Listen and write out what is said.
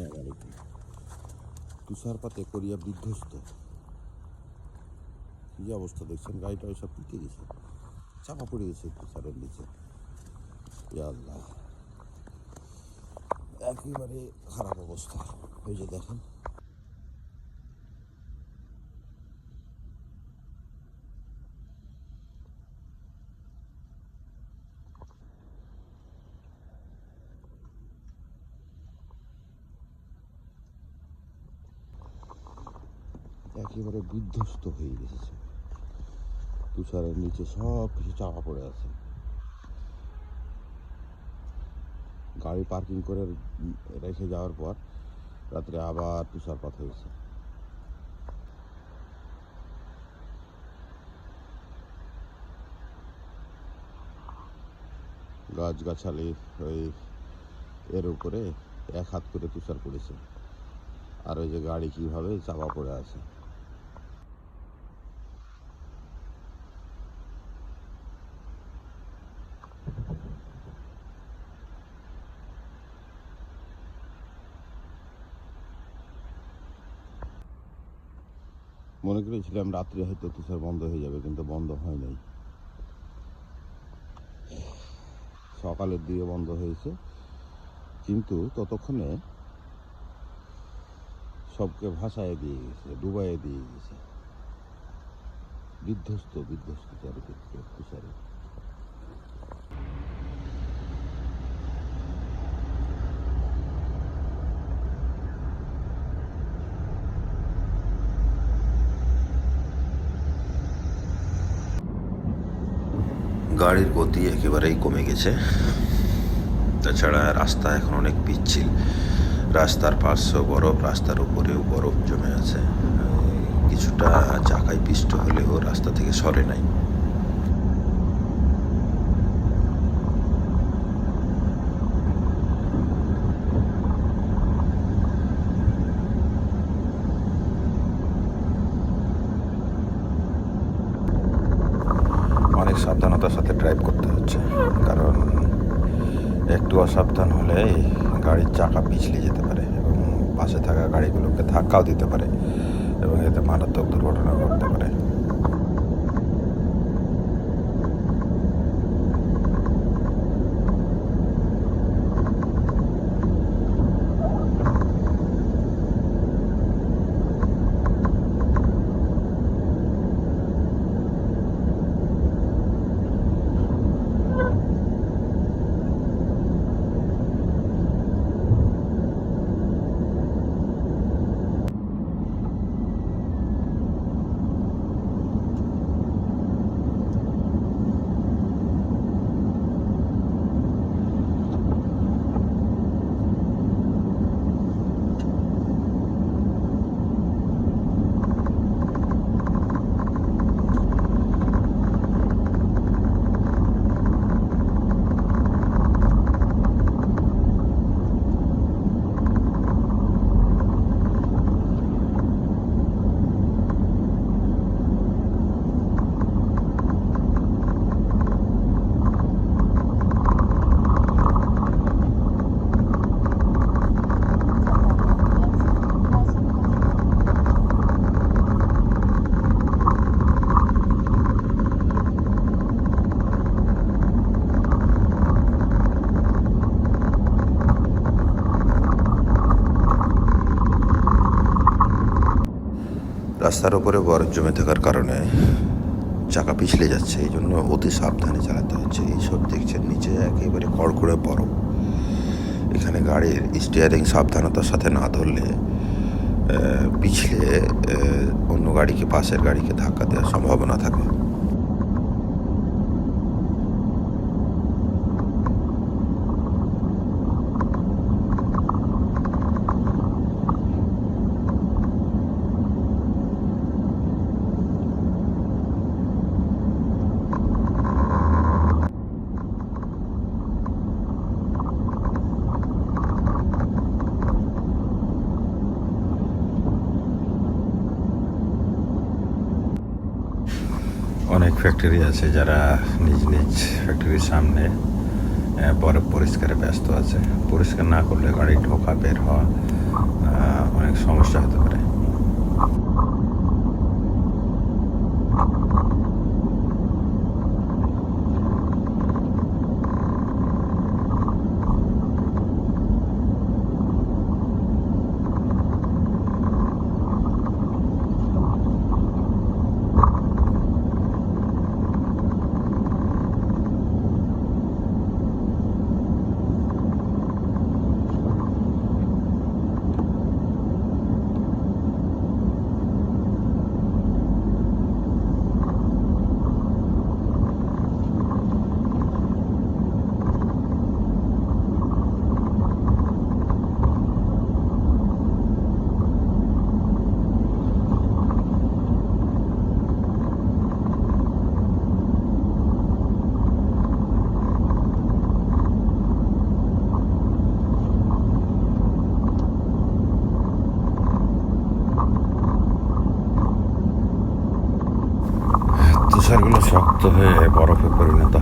আলাইকুম তুষারপাতে করিয়া বিধ্বস্ত। কি অবস্থা দেখছেন? গাড়িটা ওইসব পিকে গেছে চাপা পড়ে গেছে তুষারের নিচে। আল্লাহ। একেবারে খারাপ অবস্থা। ওই যে দেখেন। একেবারে বিধ্বস্ত হয়ে গেছে। তুষারের নিচে সব কিছু চাপা পড়ে আছে। গাড়ি পার্কিং করে রেখে যাওয়ার পর রাত্রে আবার তুষারপাত হয়েছে। গাছগাছালি ওই এর উপরে এক হাত করে তুষার পড়েছে। আর ওই যে গাড়ি কীভাবে চাপা পড়ে আছে। মনে করেছিলাম রাত্রে হয়তো তুষার বন্ধ হয়ে যাবে, কিন্তু বন্ধ হয় নাই। সকালের দিকে বন্ধ হয়েছে। কিন্তু ততক্ষণে সবকে ভাসায় দিয়ে গেছে, ডুবাইয়ে দিয়ে গেছে। বিধ্বস্ত বিধ্বস্ত চারিদিক থেকে তুষারে গাড়ির গতি একেবারেই কমে গেছে। তাছাড়া রাস্তা এখন অনেক পিচ্ছিল। রাস্তার পার্শ্ব বরফ, রাস্তার উপরেও বরফ জমে আছে। কিছুটা চাকায় পিষ্ট হলেও রাস্তা থেকে সরে নাই অনেক সাবধানতার সাথে ড্রাইভ করতে হচ্ছে। কারণ একটু অসাবধান হলে গাড়ির চাকা পিছলে যেতে পারে এবং পাশে থাকা গাড়িগুলোকে ধাক্কাও দিতে পারে এবং এতে মারাত্মক দুর্ঘটনা ঘটতে পারে। রাস্তার উপরে বরফ জমে থাকার কারণে চাকা পিছলে যাচ্ছে, এই জন্য অতি সাবধানে চালাতে হচ্ছে। এইসব দেখছেন নিচে একেবারে কড়কড়ে বরফ। এখানে গাড়ির স্টিয়ারিং সাবধানতার সাথে না ধরলে পিছলে অন্য গাড়িকে, পাশের গাড়িকে ধাক্কা দেওয়ার সম্ভাবনা থাকে অনেক ফ্যাক্টরি আছে যারা নিজ নিজ ফ্যাক্টরির সামনে বরফ পরিষ্কারে ব্যস্ত আছে। পরিষ্কার না করলে গাড়ি ঢোকা বের হওয়া আহ, অনেক সমস্যা হতে পারে তুষারগুলো শক্ত হয়ে বরফে পরিণত